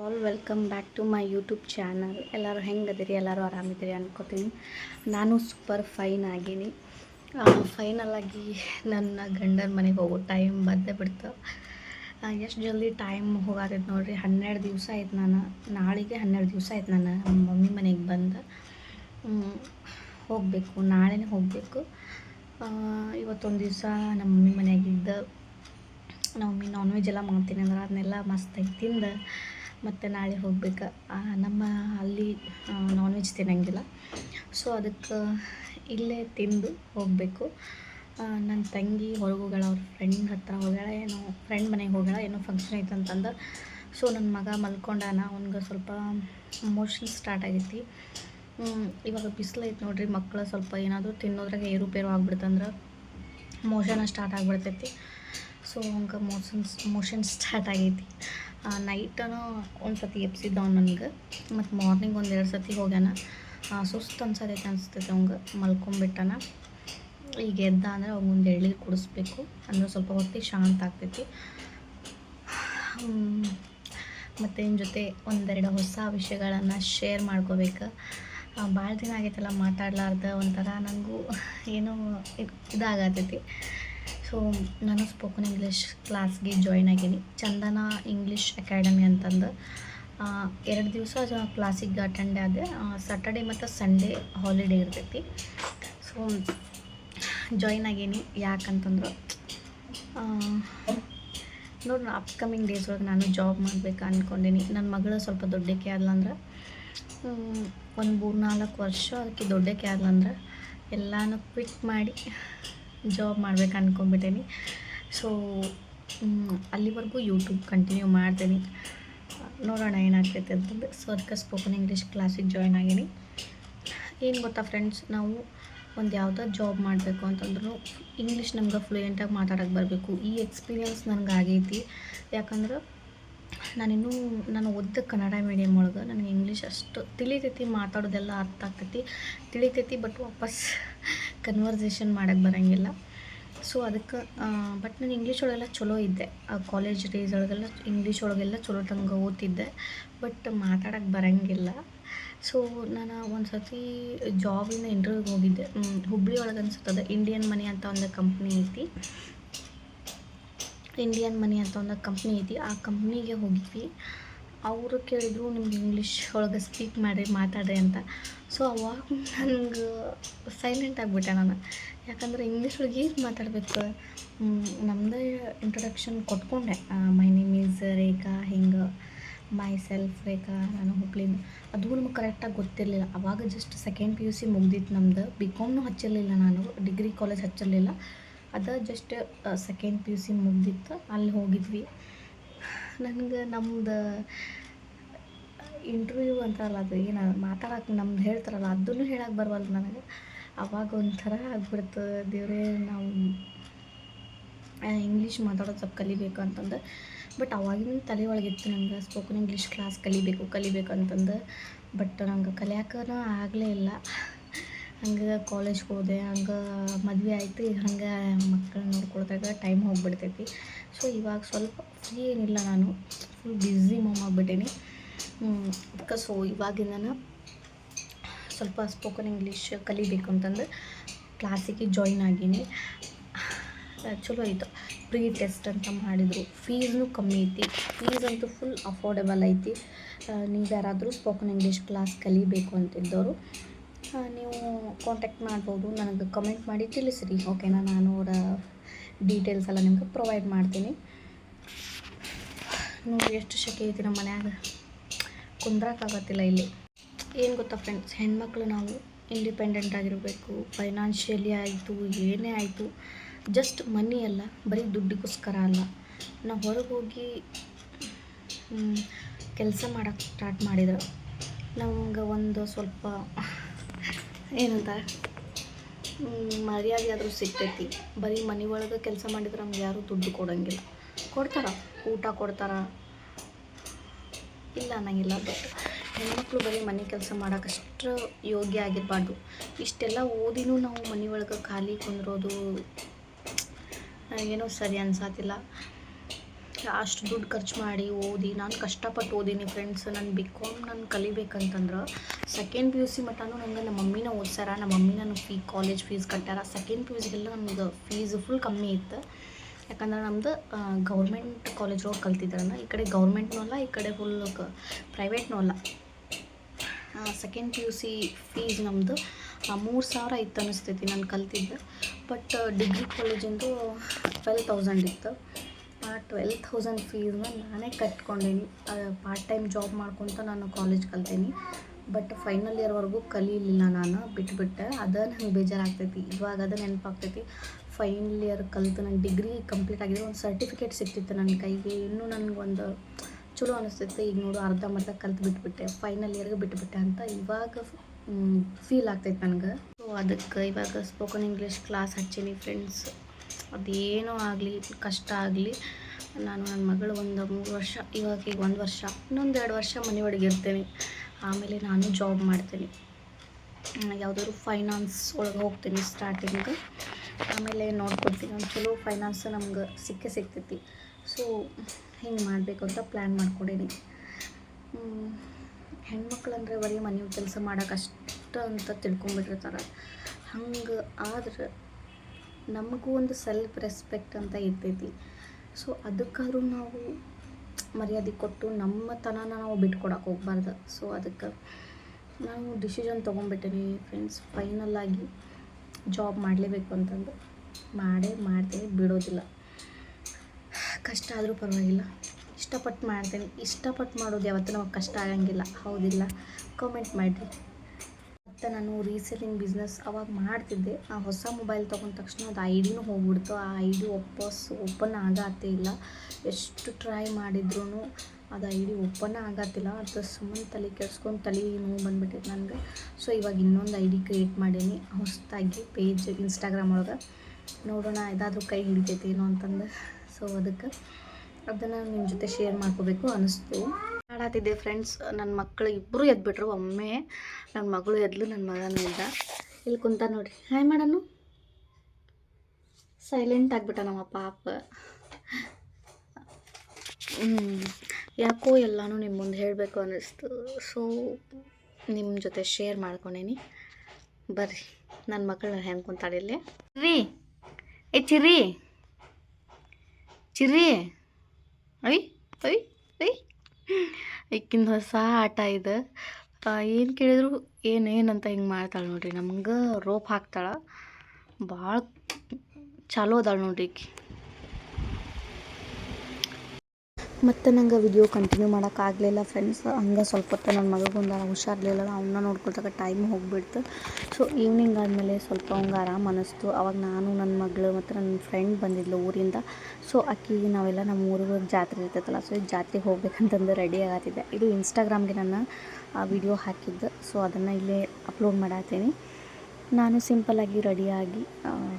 All welcome back to my YouTube channel ಎಲ್ಲರೂ ಹೆಂಗೆ ಅದೀರಿ? ಎಲ್ಲರೂ ಆರಾಮಿದ್ದೀರಿ ಅನ್ಕೋತೀನಿ. ನಾನು ಸೂಪರ್ ಫೈನ್ ಆಗೀನಿ. ಫೈನಲ್ ಆಗಿ ನನ್ನ ಗಂಡನ ಮನೆಗೆ ಹೋಗೋ ಟೈಮ್ ಬಂದೇ ಬಿಡ್ತು. ಎಷ್ಟು ಜಲ್ದಿ ಟೈಮ್ ಹೋಗಾತೈತೆ ನೋಡ್ರಿ? ಹನ್ನೆರಡು ದಿವಸ ಆಯ್ತು ನಾನು. ನಾಳೆಗೆ ಹನ್ನೆರಡು ದಿವಸ ಆಯ್ತು ನಾನು ಮಮ್ಮಿ ಮನೆಗೆ ಬಂದು. ಹೋಗಬೇಕು. ನಾಳೆನೇ ಹೋಗಬೇಕು. ಇವತ್ತೊಂದು ದಿವಸ ನಮ್ಮ ಮಮ್ಮಿ ಮನೆಯಾಗಿದ್ದ ಮಮ್ಮಿ ನಾನ್ ವೆಜ್ ಎಲ್ಲ ಮಾಡ್ತೀನಿ ಅಂದ್ರೆ ಅದನ್ನೆಲ್ಲ ಮಸ್ತಾಗಿ ತಿಂದು ಮತ್ತು ನಾಳೆ ಹೋಗ್ಬೇಕು. ನಮ್ಮ ಅಲ್ಲಿ ನಾನ್ ವೆಜ್ ತಿನ್ನಂಗಿಲ್ಲ. ಸೊ ಅದಕ್ಕೆ ಇಲ್ಲೇ ತಿಂದು ಹೋಗಬೇಕು. ನನ್ನ ತಂಗಿ ಹೊರಗೆ ಹೋಗಳ ಅವ್ರ ಫ್ರೆಂಡ್ ಹತ್ರ ಹೋಗ್ಯಾಳ ಏನೋ ಫ್ರೆಂಡ್ ಮನೆಗೆ ಹೋಗ್ಯಾಳ ಏನೋ ಫಂಕ್ಷನ್ ಐತೆ ಸೊ ನನ್ನ ಮಗ ಮಲ್ಕೊಂಡಾನ, ಅವ್ನಿಗೆ ಸ್ವಲ್ಪ ಮೋಷನ್ ಸ್ಟಾರ್ಟ್ ಆಗೈತಿ. ಇವಾಗ ಬಿಸಿಲು ಐತೆ ನೋಡ್ರಿ ಮಕ್ಕಳು ಸ್ವಲ್ಪ ಏನಾದರೂ ತಿನ್ನೋದ್ರಾಗ ಏರುಪೇರು ಆಗ್ಬಿಡ್ತಂದ್ರೆ ಮೋಷನ ಸ್ಟಾರ್ಟ್ ಆಗಿಬಿಡ್ತೈತಿ. ಸೊ ಹಂಗೆ ಮೋಷನ್ಸ್ ಮೋಷನ್ ಸ್ಟಾರ್ಟ್ ಆಗೈತಿ ನೈಟನು ಒಂದು ಸತಿ ಎಪ್ಸಿದ್ದ ಅವ್ನು ನನಗೆ ಮತ್ತು ಮಾರ್ನಿಂಗ್ ಒಂದು ಎರಡು ಸತಿ ಹೋಗ್ಯಾನ ಸುಸ್ತು ಅನ್ಸತೈತೆ ಅನಿಸ್ತೈತೆ ಅವಂಗೆ ಮಲ್ಕೊಂಬಿಟ್ಟಾನ ಈಗ ಎದ್ದ ಅಂದರೆ ಒಂದು ಎಳ್ನೀರು ಕುಡಿಸ್ಬೇಕು ಅಂದ್ರೆ ಸ್ವಲ್ಪ ಹೊತ್ತಿ ಶಾಂತ ಆಗ್ತೈತಿ ಮತ್ತು ನಿಮ್ಮ ಜೊತೆ ಒಂದೆರಡು ಹೊಸ ವಿಷಯಗಳನ್ನು ಶೇರ್ ಮಾಡ್ಕೋಬೇಕು ಭಾಳ ದಿನ ಆಗೈತಲ್ಲ ಮಾತಾಡ್ಲಾರ್ದ ಒಂಥರ ನನಗೂ ಏನೋ ಇದ್- ಇದಾಗತೈತಿ ಸೊ, ನಾನು ಸ್ಪೋಕನ್ ಇಂಗ್ಲೀಷ್ ಕ್ಲಾಸ್ಗೆ ಜಾಯ್ನ್ ಆಗೀನಿ ಚಂದನ ಇಂಗ್ಲೀಷ್ ಅಕಾಡೆಮಿ ಅಂತಂದು. ಎರಡು ದಿವಸ ಕ್ಲಾಸಿಗೆ ಅಟೆಂಡ್ ಆದೆ. ಸ್ಯಾಟರ್ಡೆ ಮತ್ತು ಸಂಡೇ ಹಾಲಿಡೇ ಇರ್ತೈತಿ. ಸೊ ಜಾಯ್ನ್ ಆಗೀನಿ. ಯಾಕಂತಂದ್ರೆ ನೋಡಿ ಅಪ್ಕಮಿಂಗ್ ಡೇಸ್ ಒಳಗೆ ನಾನು ಜಾಬ್ ಮಾಡ್ಬೇಕು ಅಂದ್ಕೊಂಡೀನಿ ನನ್ನ ಮಗಳು ಸ್ವಲ್ಪ ದೊಡ್ಡಕ್ಕೆ ಆದ್ಲಂದ್ರೆ ಒಂದು ಮೂರು ನಾಲ್ಕು ವರ್ಷ ಅದಕ್ಕೆ ದೊಡ್ಡಕ್ಕೆ ಆದ್ಲಂದ್ರೆ ಎಲ್ಲನೂ ಕ್ವಿಕ್ ಮಾಡಿ ಜಾಬ್ ಮಾಡ್ಬೇಕು ಅಂದ್ಕೊಂಡ್ಬಿಟ್ಟೇನೆ ಸೊ ಅಲ್ಲಿವರೆಗೂ ಯೂಟ್ಯೂಬ್ ಕಂಟಿನ್ಯೂ ಮಾಡ್ತೀನಿ. ನೋಡೋಣ ಏನಾಗ್ತೈತೆ ಅಂತಂದು. ಸೊ ಅದಕ್ಕೆ ಸ್ಪೋಕನ್ ಇಂಗ್ಲೀಷ್ ಕ್ಲಾಸಿಗೆ ಜಾಯ್ನ್ ಆಗೀನಿ. ಏನು ಗೊತ್ತಾ ಫ್ರೆಂಡ್ಸ್ ನಾವು ಒಂದು ಯಾವುದೋ ಜಾಬ್ ಮಾಡಬೇಕು ಅಂತಂದ್ರೂ ಇಂಗ್ಲೀಷ್ ನಮ್ಗೆ ಫ್ಲೂಯೆಂಟಾಗಿ ಮಾತಾಡಕ್ಕೆ ಬರಬೇಕು. ಈ ಎಕ್ಸ್ಪೀರಿಯನ್ಸ್ ನನಗೆ ಆಗೈತಿ. ಯಾಕಂದ್ರೆ ನಾನಿನ್ನೂ, ನಾನು ಓದ್ದ ಕನ್ನಡ ಮೀಡಿಯಮ್ ಒಳಗೆ ನನಗೆ ಇಂಗ್ಲೀಷ್ ಅಷ್ಟು ತಿಳಿತೈತಿ, ಮಾತಾಡೋದೆಲ್ಲ ಅರ್ಥ ಆಗ್ತೈತಿ. ತಿಳಿತೈತಿ ಬಟ್ ವಾಪಸ್ ಕನ್ವರ್ಸೇಷನ್ ಮಾಡಕ್ಕೆ ಬರೋಂಗಿಲ್ಲ. ಸೊ ಅದಕ್ಕೆ ಬಟ್ ನಾನು ಇಂಗ್ಲೀಷ್ ಒಳಗೆಲ್ಲ ಚಲೋ ಇದ್ದೆ. ಆ ಕಾಲೇಜ್ ಡೇಸ್ ಒಳಗೆಲ್ಲ ಇಂಗ್ಲೀಷ್ ಒಳಗೆಲ್ಲ ಚಲೋ ತಂಗ ಓದ್ತಿದ್ದೆ. ಬಟ್ ಮಾತಾಡೋಕ್ಕೆ ಬರೋಂಗಿಲ್ಲ. ಸೊ ನಾನು ಒಂದು ಸತಿ ಜಾಬಿಂದ ಇಂಟರ್ವ್ಯೂಗೆ ಹೋಗಿದ್ದೆ. ಹುಬ್ಳಿ ಒಳಗೆ ಅನ್ಸುತ್ತದೆ ಇಂಡಿಯನ್ ಮನಿ ಅಂತ ಒಂದು ಕಂಪ್ನಿ ಐತಿ. ಇಂಡಿಯನ್ ಮನಿ ಅಂತ ಒಂದು ಕಂಪ್ನಿ ಐತಿ. ಆ ಕಂಪ್ನಿಗೆ ಹೋಗಿದ್ವಿ. ಅವರು ಕೇಳಿದ್ರು ನಿಮ್ಗೆ ಇಂಗ್ಲೀಷ್ ಒಳಗೆ ಸ್ಪೀಕ್ ಮಾಡಿ ಮಾತಾಡ್ರಿ ಅಂತ. ಸೊ ಅವಾಗ ನನಗೆ ಸೈಲೆಂಟ್ ಆಗಿಬಿಟ್ಟೆ ನಾನು. ಯಾಕಂದ್ರೆ ಇಂಗ್ಲೀಷ್ ಒಳಗೆ ಏನು ಮಾತಾಡಬೇಕು? ನಮ್ಮದೇ ಇಂಟ್ರೊಡಕ್ಷನ್ ಕೊಟ್ಕೊಂಡೆ. ಮೈ ನೇಮ್ ಈಸ್ ರೇಖಾ ಹಿಂಗೆ. ಮೈ ಸೆಲ್ಫ್ ರೇಖಾ ನಾನು ಹುಬ್ಳಿಂದ ಅದು ನಮಗೆ ಕರೆಕ್ಟಾಗಿ ಗೊತ್ತಿರಲಿಲ್ಲ. ಅವಾಗ just second P U C ಮುಗ್ದಿತ್ತು ನಮ್ದು. ಬಿ ಕಾಮ್ನು ಹಚ್ಚಿರಲಿಲ್ಲ ನಾನು. ಡಿಗ್ರಿ ಕಾಲೇಜ್ ಹಚ್ಚಿರಲಿಲ್ಲ. ಅದು just second P U C ಮುಗ್ದಿತ್ತು. ಅಲ್ಲಿ ಹೋಗಿದ್ವಿ. ನನಗೆ ನಮ್ದು ಇಂಟರ್ವ್ಯೂ ಅಂತಾರಲ್ಲ ಅದು, ಏನು ಮಾತಾಡಕ್ಕೆ ನಮ್ದು ಹೇಳ್ತಾರಲ್ಲ, ಅದನ್ನು ಹೇಳಕ್ಕೆ ಬರವಲ್ದು ನನಗೆ. ಅವಾಗ ಒಂಥರ ಆಗ್ಬಿಡ್ತು, ದೇವರೇ ನಾವು ಇಂಗ್ಲೀಷ್ ಮಾತಾಡೋದು ಸ್ವಲ್ಪ ಕಲಿಬೇಕು ಅಂತಂದು. ಬಟ್ ಅವಾಗಿನ ತಲೆ ಒಳಗಿತ್ತು ನಂಗೆ ಸ್ಪೋಕನ್ ಇಂಗ್ಲೀಷ್ ಕ್ಲಾಸ್ ಕಲಿಬೇಕು ಕಲಿಬೇಕು ಅಂತಂದು. ಬಟ್ ನಂಗೆ ಕಲಿಯಾಕನ ಆಗಲೇ ಇಲ್ಲ. ಹಂಗೆ ಕಾಲೇಜ್ಗೆ ಹೋದೆ, ಹಂಗೆ ಮದುವೆ ಆಯಿತು, ಈಗ ಹಂಗೆ ಮಕ್ಕಳನ್ನ ನೋಡ್ಕೊಳ್ದಾಗ ಟೈಮ್ ಹೋಗ್ಬಿಡ್ತೈತಿ. ಸೊ ಇವಾಗ ಸ್ವಲ್ಪ ಫ್ರೀ ಏನಿಲ್ಲ ನಾನು ಫುಲ್ ಬ್ಯುಸಿ ಮಾಮ್ ಆಗ್ಬಿಟ್ಟೀನಿ. ಅದಕ್ಕೆ ಸೊ ಇವಾಗಿಂದನ ಸ್ವಲ್ಪ ಸ್ಪೋಕನ್ ಇಂಗ್ಲೀಷ್ ಕಲಿಬೇಕು ಅಂತಂದು ಕ್ಲಾಸಿಗೆ ಜಾಯ್ನ್ ಆಗೀನಿ. ಚಲೋ ಆಯಿತು. ಪ್ರೀ ಟೆಸ್ಟ್ ಅಂತ ಮಾಡಿದರು. ಫೀಸ್ನು ಕಮ್ಮಿ ಐತಿ. ಫೀಸ್ ಅಂತೂ ಫುಲ್ ಅಫೋರ್ಡೆಬಲ್ ಐತಿ. ನೀವು ಯಾರಾದರೂ ಸ್ಪೋಕನ್ ಇಂಗ್ಲೀಷ್ ಕ್ಲಾಸ್ ಕಲಿಬೇಕು ಅಂತಿದ್ದವರು ನೀವು ಕಾಂಟ್ಯಾಕ್ಟ್ ಮಾಡ್ಬೋದು, ನನಗೆ ಕಮೆಂಟ್ ಮಾಡಿ ತಿಳಿಸಿರಿ ಓಕೆನಾ ನಾನು ಅವರ ಡೀಟೇಲ್ಸ್ ಎಲ್ಲ ನಿಮ್ಗೆ ಪ್ರೊವೈಡ್ ಮಾಡ್ತೀನಿ. ನೋಡಿ, ಎಷ್ಟು ಶೆಕೆ ಐತಿ ನಮ್ಮ ಮನ್ಯಾಗ. ಕುಂದ್ರಾಕಾಗತ್ತಿಲ್ಲ ಇಲ್ಲಿ. ಏನು ಗೊತ್ತಾ ಫ್ರೆಂಡ್ಸ್ ಹೆಣ್ಮಕ್ಳು ನಾವು ಇಂಡಿಪೆಂಡೆಂಟ್ ಆಗಿರಬೇಕು ಫೈನಾನ್ಷಿಯಲಿ ಆಯಿತು, ಏನೇ ಆಯಿತು ಜಸ್ಟ್ ಮನಿ ಅಲ್ಲ, ಬರೀ ದುಡ್ಡಿಗೋಸ್ಕರ ಅಲ್ಲ. ನಾವು ಹೊರಗೆ ಹೋಗಿ ಕೆಲಸ ಮಾಡೋಕ್ಕೆ ಸ್ಟಾರ್ಟ್ ಮಾಡಿದ್ರು. ನಮ್ಗೆ ಒಂದು ಸ್ವಲ್ಪ ಏನಂತ? ಮರ್ಯಾದೆ ಆದರೂ ಸಿಗ್ತೈತಿ. ಬರೀ ಮನೆ ಒಳಗೆ ಕೆಲಸ ಮಾಡಿದ್ರೆ ನಮ್ಗೆ ಯಾರೂ ದುಡ್ಡು ಕೊಡೋಂಗಿಲ್ಲ. ಕೊಡ್ತಾರ, ಊಟ ಕೊಡ್ತಾರ. ಇಲ್ಲ ಅನ್ನಂಗಿಲ್ಲ ಬಟ್ ಹೆಣ್ಮಕ್ಳು ಬರೀ ಮನೆ ಕೆಲಸ ಮಾಡೋಕ್ಕಷ್ಟು ಯೋಗ್ಯ ಆಗಿರಬಾರ್ದು. ಇಷ್ಟೆಲ್ಲ ಓದಿನೂ ನಾವು ಮನೆ ಒಳಗೆ ಖಾಲಿ ಕುಂದಿರೋದು, ಏನೋ ಸರಿ ಅನ್ಸಾತಿಲ್ಲ. ಅಷ್ಟು ದುಡ್ಡು ಖರ್ಚು ಮಾಡಿ ಓದಿ, ನಾನು ಕಷ್ಟಪಟ್ಟು ಓದೀನಿ ಫ್ರೆಂಡ್ಸ್ ನಾನು ಬಿ ಕಾಮ್ ನಾನು ಕಲಿಬೇಕಂತಂದ್ರೆ ಸೆಕೆಂಡ್ ಪಿ ಯು ಸಿ ಮಟ್ಟನೂ ನನಗೆ ನಮ್ಮ ಮಮ್ಮಿನ ಓದ್ಸಾರ ನಮ್ಮ ಮಮ್ಮಿ ನನಗೆ ಫೀ ಕಾಲೇಜ್ ಫೀಸ್ ಕಟ್ಟಾರ ಸೆಕೆಂಡ್ ಪಿ ಯು ಸಿಗೆಲ್ಲ ನಮ್ಗೆ ಫೀಸ್ ಫುಲ್ ಕಮ್ಮಿ ಇತ್ತು. ಯಾಕಂದ್ರೆ ನಮ್ದು ಗೌರ್ಮೆಂಟ್ ಕಾಲೇಜ್ ಕಲ್ತಿದ್ರನ ಈ ಕಡೆ ಗೌರ್ಮೆಂಟ್ನೂ ಅಲ್ಲ, ಈ ಕಡೆ ಫುಲ್ ಪ್ರೈವೇಟ್ನೂ ಅಲ್ಲ. Second P U C fees ನಮ್ಮದು ಮೂರು ಸಾವಿರ ಇತ್ತು ಅನ್ನಿಸ್ತೈತಿ ನಾನು ಕಲ್ತಿದ್ದೆ. ಬಟ್ ಡಿಗ್ರಿ ಕಾಲೇಜಿಂದು ಟ್ವೆಲ್ ತೌಸಂಡ್ ಇತ್ತು. ಟ್ವೆಲ್ ಥೌಸಂಡ್ ಫೀಸ್ನ ನಾನೇ ಕಟ್ಕೊಂಡೇನಿ. ಪಾರ್ಟ್ ಟೈಮ್ ಜಾಬ್ ಮಾಡ್ಕೊತ ನಾನು ಕಾಲೇಜ್ ಕಲ್ತೀನಿ. ಬಟ್ ಫೈನಲ್ ಇಯರ್ವರೆಗೂ ಕಲೀಲಿಲ್ಲ ನಾನು, ಬಿಟ್ಬಿಟ್ಟೆ. ಅದ ನಂಗೆ ಬೇಜಾರಾಗ್ತೈತಿ. ಇವಾಗ ಅದು ನೆನಪಾಗ್ತೈತಿ. ಫೈನಲ್ ಇಯರ್ ಕಲಿತು ನಂಗೆ ಡಿಗ್ರಿ ಕಂಪ್ಲೀಟ್ ಆಗಿದೆ. ಒಂದು ಸರ್ಟಿಫಿಕೇಟ್ ಸಿಕ್ತಿತ್ತು ನನ್ನ ಕೈಗೆ. ಇನ್ನೂ ನನಗೊಂದು ಚಲೋ ಅನಿಸ್ತೈತೆ. ಈಗ ನೋಡು, ಅರ್ಧ ಮರ್ಧ ಕಲ್ತು ಬಿಟ್ಬಿಟ್ಟೆ. ಫೈನಲ್ ಇಯರ್ಗೆ ಬಿಟ್ಬಿಟ್ಟೆ ಅಂತ ಇವಾಗ ಫೀಲ್ ಆಗ್ತೈತೆ ನನಗೆ. ಸೊ ಅದಕ್ಕೆ ಇವಾಗ ಸ್ಪೋಕನ್ ಇಂಗ್ಲೀಷ್ ಕ್ಲಾಸ್ ಹಚ್ಚೀನಿ ಫ್ರೆಂಡ್ಸ್ ಅದೇನೋ ಆಗಲಿ, ಕಷ್ಟ ಆಗಲಿ. ನಾನು ನನ್ನ ಮಗಳು ಒಂದು ಮೂರು ವರ್ಷ, ಇವಾಗ ಈಗ ಒಂದು ವರ್ಷ, ಇನ್ನೊಂದು ಎರಡು ವರ್ಷ ಮನೆ ಒಳಗೆ ಇರ್ತೀನಿ. ಆಮೇಲೆ ನಾನು ಜಾಬ್ ಮಾಡ್ತೀನಿ. ಯಾವುದಾದ್ರು ಫೈನಾನ್ಸ್ ಒಳಗೆ ಹೋಗ್ತೀನಿ ಸ್ಟಾರ್ಟಿಂಗ್ ಆಮೇಲೆ ನೋಡ್ಕೊಡ್ತೀನಿ ಒಂದು ಚಲೋ ಫೈನಾನ್ಸ್ ನಮ್ಗೆ ಸಿಕ್ಕೇ ಸಿಗ್ತೈತಿ. ಸೊ ಹಿಂಗೆ ಮಾಡಬೇಕು ಅಂತ ಪ್ಲ್ಯಾನ್ ಮಾಡ್ಕೊಂಡೀನಿ. ಹೆಣ್ಮಕ್ಳು ಅಂದರೆ ಬರೀ ಮನೆ ಕೆಲಸ ಮಾಡೋಕ್ಕಷ್ಟ ಅಂತ ತಿಳ್ಕೊಂಬಿಟ್ಟಿರ್ತಾರೆ ಹಂಗೆ ಆದ್ರೆ ನಮಗೂ ಒಂದು ಸೆಲ್ಫ್ ರೆಸ್ಪೆಕ್ಟ್ ಅಂತ ಇರ್ತೈತಿ. ಸೊ ಅದಕ್ಕಾದ್ರೂ ನಾವು ಮರ್ಯಾದೆ ಕೊಟ್ಟು ನಮ್ಮ ತನನ ನಾವು ಬಿಟ್ಕೊಡಕ್ಕೆ ಹೋಗ್ಬಾರ್ದು. ಸೊ ಅದಕ್ಕೆ ನಾನು ಡಿಸಿಷನ್ ತೊಗೊಂಬಿಟ್ಟೀನಿ ಫ್ರೆಂಡ್ಸ್ ಫೈನಲ್ ಆಗಿ ಜಾಬ್ ಮಾಡಲೇಬೇಕು ಅಂತಂದು. ಮಾಡೇ ಮಾಡ್ತೀನಿ, ಬಿಡೋದಿಲ್ಲ. ಕಷ್ಟ ಆದರೂ ಪರವಾಗಿಲ್ಲ. ಇಷ್ಟಪಟ್ಟು ಮಾಡ್ತೀನಿ. ಇಷ್ಟಪಟ್ಟು ಮಾಡೋದು ಯಾವತ್ತೂ ನಮಗೆ ಕಷ್ಟ ಆಗಂಗಿಲ್ಲ. ಹೌದಿಲ್ಲ? ಕಾಮೆಂಟ್ ಮಾಡಿರಿ. ನಾನು ರೀಸೆಲಿಂಗ್ ಬಿಸ್ನೆಸ್ ಅವಾಗ ಮಾಡ್ತಿದ್ದೆ. ಆ ಹೊಸ ಮೊಬೈಲ್ ತೊಗೊಂಡ ತಕ್ಷಣ ಅದು ಐ ಡಿನೂ ಹೋಗ್ಬಿಡ್ತು. ಆ ಐ ಡಿ ವಾಪಸ್ ಓಪನ್ ಆಗತ್ತೇ ಇಲ್ಲ. ಎಷ್ಟು ಟ್ರೈ ಮಾಡಿದ್ರು ಅದು ಐ ಡಿ ಓಪನ್ ಆಗತ್ತಿಲ್ಲ. ಅದು ಸುಮ್ಮನೆ ತಲೆ ಕೆಡ್ಸ್ಕೊಂಡು ತಲೆ ನೋವು ಬಂದ್ಬಿಟ್ಟೈತೆ ನನಗೆ. ಸೊ, ಇವಾಗ ಇನ್ನೊಂದು ಐ ಡಿ ಕ್ರಿಯೇಟ್ ಮಾಡೀನಿ. ಹೊಸದಾಗಿ ಪೇಜ್ ಇನ್ಸ್ಟಾಗ್ರಾಮ್ ಒಳಗೆ. ನೋಡೋಣ ಇದಾದರೂ ಕೈ ಹಿಡಿತೈತಿ ಏನೋ ಅಂತಂದು. ಸೊ, ಅದಕ್ಕೆ ಅದನ್ನು ನಿಮ್ಮ ಜೊತೆ ಶೇರ್ ಮಾಡ್ಕೋಬೇಕು ಅನ್ನಿಸ್ತು. ಮಾಡಾತಿದ್ದೆ ಫ್ರೆಂಡ್ಸ್ ನನ್ನ ಮಕ್ಕಳು ಇಬ್ಬರು ಎದ್ಬಿಟ್ರು. ಒಮ್ಮೆ ನನ್ನ ಮಗಳು ಎದ್ಲು ನನ್ನ ಮಗನೂ ಇದ್ದ. ಇಲ್ಲಿ ಕುಂತ ನೋಡಿ. ಹಾಯ್ ಮಾಡನು ಸೈಲೆಂಟ್ ಆಗಿಬಿಟ್ಟ ನಮ್ಮ ಪಾಪ. ಯಾಕೋ ಎಲ್ಲನೂ ನಿಮ್ಮ ಮುಂದೆ ಹೇಳಬೇಕು ಅನ್ನಿಸ್ತು. ಸೊ ನಿಮ್ಮ ಜೊತೆ ಶೇರ್ ಮಾಡ್ಕೊಂಡೇನಿ ಬರ್ರಿ. ನನ್ನ ಮಕ್ಕಳನ್ನ ಹೆಂಗೆ ಕುಂತಾಡಿಲ್ಲಿ ರೀ ಏ, ಚಿರಿ. ಚಿರ್ರಿ ಐ ಐ ಐ. ಈಕಿಂದ ಹೊಸ ಆಟ ಇದು. ಏನು ಕೇಳಿದ್ರು ಏನು ಏನಂತ ಹಿಂಗೆ ಮಾಡ್ತಾಳೆ ನೋಡ್ರಿ. ನಮ್ಗೆ ರೋಪ್ ಹಾಕ್ತಾಳೆ. ಭಾಳ ಚಾಲೋ ಅದಾಳೆ ನೋಡ್ರಿ ಈಕಿ. ಮತ್ತು ನಂಗೆ ವಿಡಿಯೋ ಕಂಟಿನ್ಯೂ ಮಾಡೋಕ್ಕಾಗಲಿಲ್ಲ ಫ್ರೆಂಡ್ಸ್ ಹಂಗೆ ಸ್ವಲ್ಪ ಹೊತ್ತು ನನ್ನ ಮಗಗೊಂದು ಹುಷಾರಿಲ್ಲ ಅವನ್ನ ನೋಡ್ಕೊಳ್ತಾಗ ಟೈಮ್ ಹೋಗಿಬಿಡ್ತು. ಸೊ ಈವ್ನಿಂಗ್ ಆದಮೇಲೆ ಸ್ವಲ್ಪ ಅವ್ನಿಗೆ ಆರಾಮ ಅನ್ನಿಸ್ತು ಅವಾಗ ನಾನು ನನ್ನ ಮಗಳು ಮತ್ತು ನನ್ನ ಫ್ರೆಂಡ್ ಬಂದಿದ್ಲು ಊರಿಂದ. ಸೊ ಅಕ್ಕಿ ನಾವೆಲ್ಲ ನಮ್ಮ ಊರಿಗೆ ಜಾತ್ರೆ ಇರ್ತೈತಲ್ಲ ಸೊ ಈ ಜಾತ್ರೆಗೆ ಹೋಗ್ಬೇಕಂತಂದು ರೆಡಿ ಆಗತ್ತಿದ್ದೆ. ಇದು ಇನ್ಸ್ಟಾಗ್ರಾಮ್ಗೆ ನಾನು ವಿಡಿಯೋ ಹಾಕಿದ್ದೆ. ಸೊ ಅದನ್ನು ಇಲ್ಲೇ ಅಪ್ಲೋಡ್ ಮಾಡತ್ತೀನಿ ನಾನು ಸಿಂಪಲ್ಲಾಗಿ ರೆಡಿಯಾಗಿ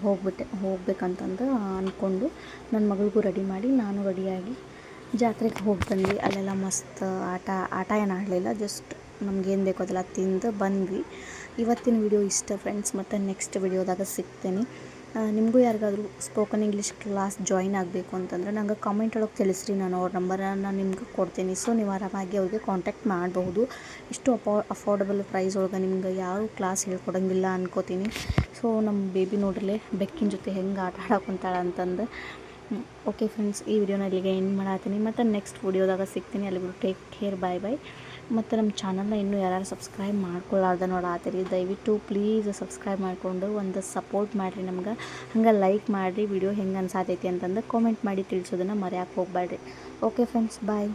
ಹೋಗ್ಬಿಟ್ಟೆ. ಹೋಗ್ಬೇಕಂತಂದು ಅಂದ್ಕೊಂಡು ನನ್ನ ಮಗಳಿಗೂ ರೆಡಿ ಮಾಡಿ, ನಾನು ರೆಡಿಯಾಗಿ ಜಾತ್ರೆಗೆ ಹೋಗಿ ಬಂದ್ವಿ. ಅಲ್ಲೆಲ್ಲ ಮಸ್ತ್ ಆಟ ಆಟ ಏನು ಆಡಲಿಲ್ಲ. ಜಸ್ಟ್ ನಮ್ಗೇನು ಬೇಕೋ ಅದೆಲ್ಲ ತಿಂದು ಬಂದ್ವಿ. ಇವತ್ತಿನ ವಿಡಿಯೋ ಇಷ್ಟ ಫ್ರೆಂಡ್ಸ್ ಮತ್ತು ನೆಕ್ಸ್ಟ್ ವಿಡಿಯೋದಾಗ ಸಿಗ್ತೇನೆ. ನಿಮಗೂ ಯಾರಿಗಾದರೂ ಸ್ಪೋಕನ್ ಇಂಗ್ಲೀಷ್ ಕ್ಲಾಸ್ ಜಾಯಿನ್ ಆಗಬೇಕು ಅಂತಂದ್ರೆ ನಂಗೆ ಕಾಮೆಂಟ್ ಒಳಗೆ ತಿಳಿಸ್ರಿ. ನಾನು ಅವ್ರ ನಂಬರನ್ನು ನಿಮ್ಗೆ ಕೊಡ್ತೀನಿ. ಸೊ ನೀವು ಆರಾಮಾಗಿ ಅವ್ರಿಗೆ ಕಾಂಟ್ಯಾಕ್ಟ್ ಮಾಡಬಹುದು. ಇಷ್ಟು ಅಫೋ ಅಫೋರ್ಡಬಲ್ ಪ್ರೈಸ್ ಒಳಗೆ ನಿಮ್ಗೆ ಯಾರು ಕ್ಲಾಸ್ ಹೇಳ್ಕೊಡಂಗಿಲ್ಲ ಅನ್ಕೋತೀನಿ. ಸೊ ನಮ್ಮ ಬೇಬಿ ನೋಡ್ರಲ್ಲೇ ಬೆಕ್ಕಿನ ಜೊತೆ ಹೆಂಗೆ ಆಟ ಆಡಕ್ಕೆ ಅಂತಂದು ಓಕೆ ಫ್ರೆಂಡ್ಸ್ ಈ ವಿಡಿಯೋನ ಇಲ್ಲಿಗೆ ಎಂಡ್ ಮಾಡತ್ತೀನಿ ಮತ್ತು ನೆಕ್ಸ್ಟ್ ವಿಡಿಯೋದಾಗ ಸಿಗ್ತೀನಿ. ಅಲ್ಲಿಗೂ ಟೇಕ್ ಕೇರ್ ಬಾಯ್ ಬೈ ಮತ್ತು ನಮ್ಮ ಚಾನಲ್ನ ಇನ್ನೂ ಯಾರು ಸಬ್ಸ್ಕ್ರೈಬ್ ಮಾಡ್ಕೊಳ್ಳಾರ್ದ ನೋಡಾತೀರಿ ದಯವಿಟ್ಟು ಪ್ಲೀಸ್ ಸಬ್ಸ್ಕ್ರೈಬ್ ಮಾಡಿಕೊಂಡು ಒಂದು ಸಪೋರ್ಟ್ ಮಾಡಿರಿ ನಮ್ಗೆ. ಹಂಗೆ ಲೈಕ್ ಮಾಡಿರಿ ವಿಡಿಯೋ ಹೆಂಗೆ ಅನ್ಸಾತೈತಿ ಅಂತಂದು ಕಾಮೆಂಟ್ ಮಾಡಿ ತಿಳಿಸೋದನ್ನು ಮರೆಯೋಕೆ ಹೋಗ್ಬೇಡ್ರಿ ಓಕೆ ಫ್ರೆಂಡ್ಸ್ ಬಾಯ್